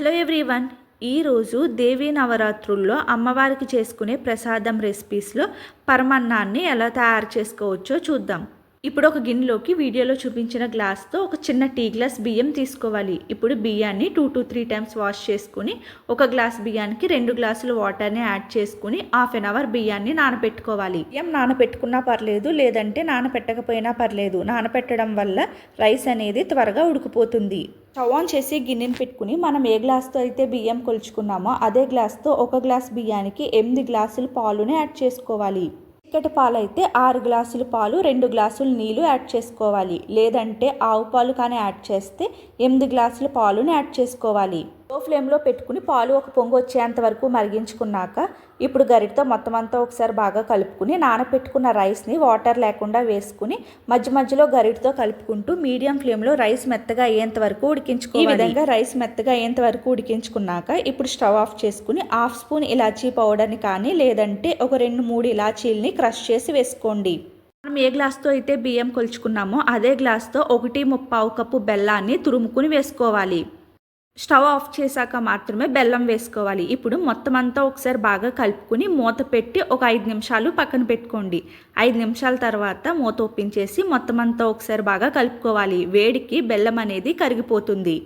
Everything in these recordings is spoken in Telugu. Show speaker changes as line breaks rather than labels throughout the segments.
హలో ఎవ్రీవన్ ఈరోజు దేవీ నవరాత్రుల్లో అమ్మవారికి చేసుకునే ప్రసాదం రెసిపీస్లో పరమన్నాన్ని ఎలా తయారు చేసుకోవచ్చో చూద్దాం. ఇప్పుడు ఒక గిన్నెలోకి వీడియోలో చూపించిన గ్లాస్తో ఒక చిన్న టీ గ్లాస్ బియ్యం తీసుకోవాలి. ఇప్పుడు బియ్యాన్ని two to three times wash చేసుకుని ఒక గ్లాస్ బియ్యానికి రెండు గ్లాసులు వాటర్ని యాడ్ చేసుకుని హాఫ్ అన్ అవర్ బియ్యాన్ని నానబెట్టుకోవాలి. బియ్యం నానబెట్టుకున్నా పర్లేదు లేదంటే నానబెట్టకపోయినా పర్లేదు. నానబెట్టడం వల్ల రైస్ అనేది త్వరగా ఉడికిపోతుంది. స్టవ్ ఆన్ చేసి గిన్నెని పెట్టుకుని మనం ఏ గ్లాస్తో అయితే బియ్యం కొలుచుకున్నామో అదే గ్లాస్తో ఒక గ్లాస్ బియ్యానికి ఎనిమిది గ్లాసులు పాలుని యాడ్ చేసుకోవాలి. చిక్కటి పాలు అయితే ఆరు గ్లాసులు పాలు రెండు గ్లాసులు నీళ్ళు యాడ్ చేసుకోవాలి. లేదంటే ఆవు పాలు కానీ యాడ్ చేస్తే ఎనిమిది గ్లాసుల పాలుని యాడ్ చేసుకోవాలి. లో ఫ్లేమ్లో పెట్టుకుని పాలు ఒక పొంగు వచ్చేంత వరకు మరిగించుకున్నాక ఇప్పుడు గరిటతో మొత్తం అంతా ఒకసారి బాగా కలుపుకుని నానపెట్టుకున్న రైస్ని వాటర్ లేకుండా వేసుకుని మధ్య మధ్యలో గరిటతో కలుపుకుంటూ మీడియం ఫ్లేమ్లో రైస్ మెత్తగా అయ్యేంత వరకు ఉడికించుకో ఈ విధంగా రైస్ మెత్తగా అయ్యేంత వరకు ఉడికించుకున్నాక ఇప్పుడు స్టవ్ ఆఫ్ చేసుకుని హాఫ్ స్పూన్ ఇలాచీ పౌడర్ని కానీ లేదంటే ఒక రెండు మూడు ఇలాచీల్ని క్రష్ చేసి వేసుకోండి. మనం ఏ గ్లాస్తో అయితే బియ్యం కొలుచుకున్నామో అదే గ్లాస్తో ఒకటి ముప్పావు కప్పు బెల్లాన్ని తురుముకుని వేసుకోవాలి. స్టవ్ ఆఫ్ చేశాక మాత్రమే బెల్లం వేసుకోవాలి. ఇప్పుడు మొత్తం అంతా ఒకసారి బాగా కలుపుకుని మూత పెట్టి ఒక ఐదు నిమిషాలు పక్కన పెట్టుకోండి. ఐదు నిమిషాల తర్వాత మూత ఒప్పించేసి మొత్తం అంతా ఒకసారి బాగా కలుపుకోవాలి. వేడికి బెల్లం అనేది కరిగిపోతుంది.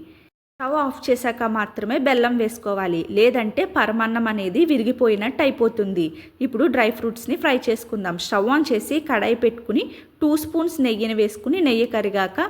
స్టవ్ ఆఫ్ చేశాక మాత్రమే బెల్లం వేసుకోవాలి. లేదంటే పరమాన్నం అనేది విరిగిపోయినట్టు అయిపోతుంది. ఇప్పుడు డ్రై ఫ్రూట్స్ని ఫ్రై చేసుకుందాం. స్టవ్ ఆన్ చేసి కడాయి పెట్టుకుని టూ స్పూన్స్ నెయ్యిని వేసుకుని నెయ్యి కరిగాక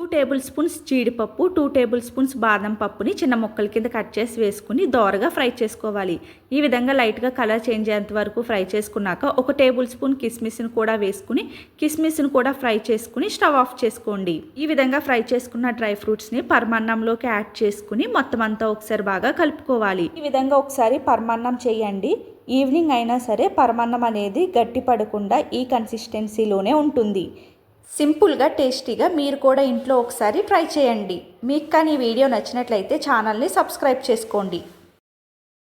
టూ టేబుల్ స్పూన్స్ జీడిపప్పు టూ టేబుల్ స్పూన్స్ బాదం పప్పుని చిన్న ముక్కల కింద కట్ చేసి వేసుకుని దోరగా ఫ్రై చేసుకోవాలి. ఈ విధంగా లైట్గా కలర్ చేంజ్ అయ్యేంత వరకు ఫ్రై చేసుకున్నాక ఒక టేబుల్ స్పూన్ కిస్మిస్ని కూడా వేసుకుని కిస్మిస్ని కూడా ఫ్రై చేసుకుని స్టవ్ ఆఫ్ చేసుకోండి. ఈ విధంగా ఫ్రై చేసుకున్న డ్రై ఫ్రూట్స్ని పరమాన్నంలోకి యాడ్ చేసుకుని మొత్తం అంతా ఒకసారి బాగా కలుపుకోవాలి. ఈ విధంగా ఒకసారి పరమాన్నం చేయండి. ఈవినింగ్ అయినా సరే పరమాన్నం అనేది గట్టి పడకుండా ఈ కన్సిస్టెన్సీలోనే ఉంటుంది. సింపుల్గా టేస్టీగా మీరు కూడా ఇంట్లో ఒకసారి ట్రై చేయండి. మీకు కానీ ఈ వీడియో నచ్చినట్లయితే ఛానల్ని సబ్స్క్రైబ్ చేసుకోండి.